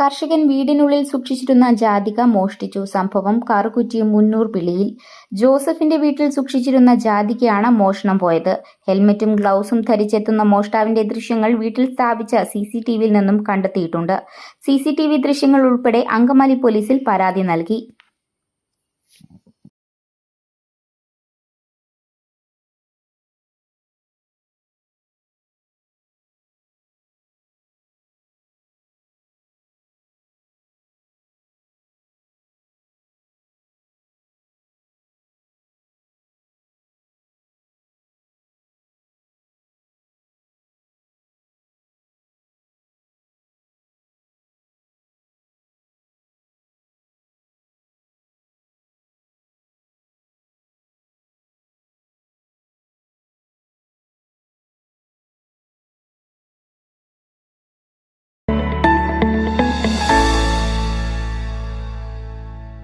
കർഷകൻ വീടിനുള്ളിൽ സൂക്ഷിച്ചിരുന്ന ജാതിക മോഷ്ടിച്ചു. സംഭവം കാറുകുറ്റി മുന്നൂർ പിളിയിൽ. ജോസഫിന്റെ വീട്ടിൽ സൂക്ഷിച്ചിരുന്ന ജാതികയാണ് മോഷണം പോയത്. ഹെൽമറ്റും ഗ്ലൗസും ധരിച്ചെത്തുന്ന മോഷ്ടാവിന്റെ ദൃശ്യങ്ങൾ വീട്ടിൽ സ്ഥാപിച്ച സി സി ടി വിയിൽ നിന്നും കണ്ടെത്തിയിട്ടുണ്ട്. സി സി ടി വി ദൃശ്യങ്ങൾ ഉൾപ്പെടെ അങ്കമാലി പോലീസിൽ പരാതി നൽകി.